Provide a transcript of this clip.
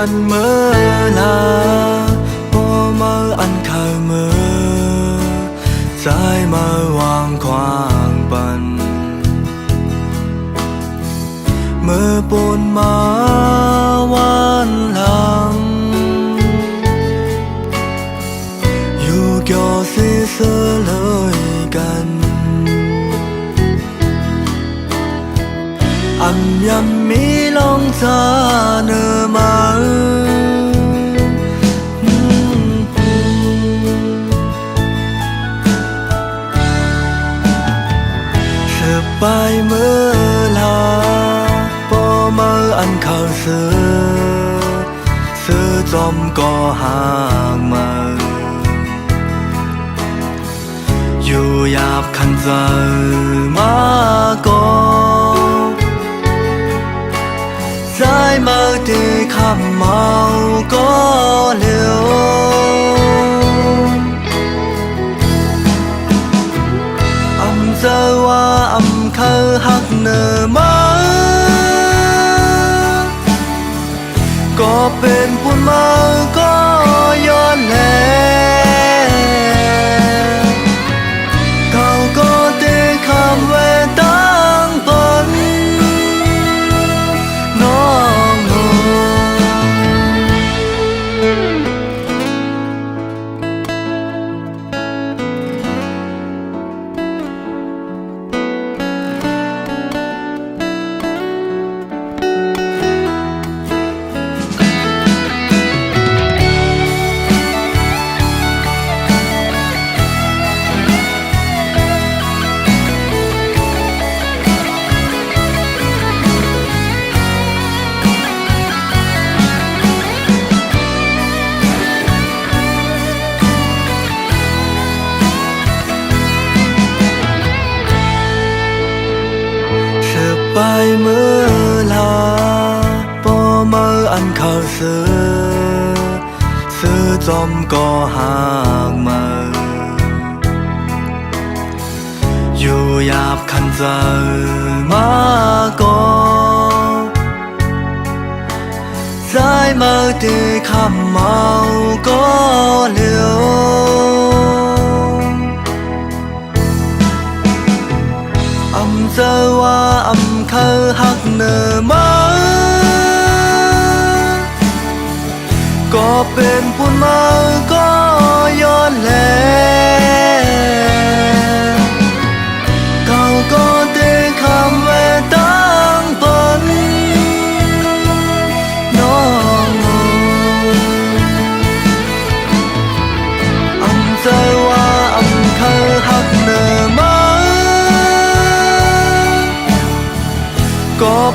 กันเมื่อลาโอมาอันเคยมื่อใจมาวางควางปัน เมื่อปนมาวันหลัง อยู่เกี่ยวสิเสเลยกันอันยังมีาเนอมาอืมเธอไปเมื่อลาปอมาอันเขาเสือเสือจอมก็ห่างมา อยู่หยาบคันเจอมาก็ใจมา ตีคำเมาก็เร็วอำเจอว่าอำเคยหักเนอมาก็เป็นปุ่นมาก็ย้อนแล ไปเมื่อลาปอเมื่ออันเขาเสือเสือจอมก็หางมาอยู่หยาบคันเจอมาก็ใจมาตีคำเมาก็เร็ ยหักเนอมาก็เป็นปุ่นมาก็